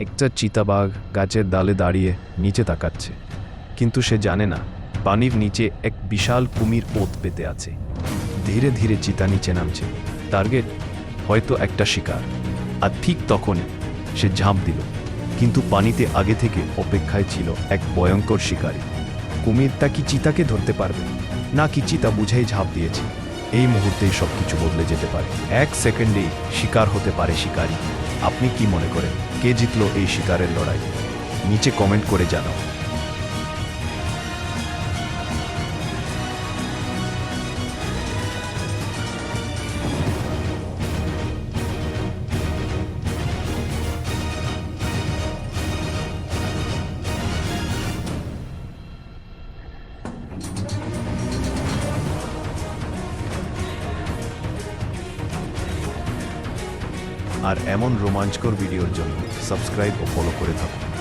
একটা চিতাবাঘ গাছের ডালে দাঁড়িয়ে নিচে তাকাচ্ছে। কিন্তু সে জানে না, পানির নিচে এক বিশাল কুমির ওত পেতে আছে। ধীরে ধীরে চিতা নিচে নামছে। টার্গেট হয়তো একটা শিকার। আর ঠিক তখনই সে ঝাঁপ দিল। কিন্তু পানিতে আগে থেকে অপেক্ষায় ছিল এক ভয়ঙ্কর শিকারী। কুমিরটা কি চিতাকে ধরতে পারবে? না কি চিতা বুঝেই ঝাঁপ দিয়েছে। এই মুহূর্তেই সব কিছু বদলে যেতে পারে। এক সেকেন্ডেই শিকার হতে পারে শিকারী। আপনি কি মনে করেন? কে জিতল এই শিকারের লড়াই? নিচে কমেন্ট করে জানাও। আর এমন রোমাঞ্চকর ভিডিওর জন্য সাবস্ক্রাইব ও ফলো করে থাকুন।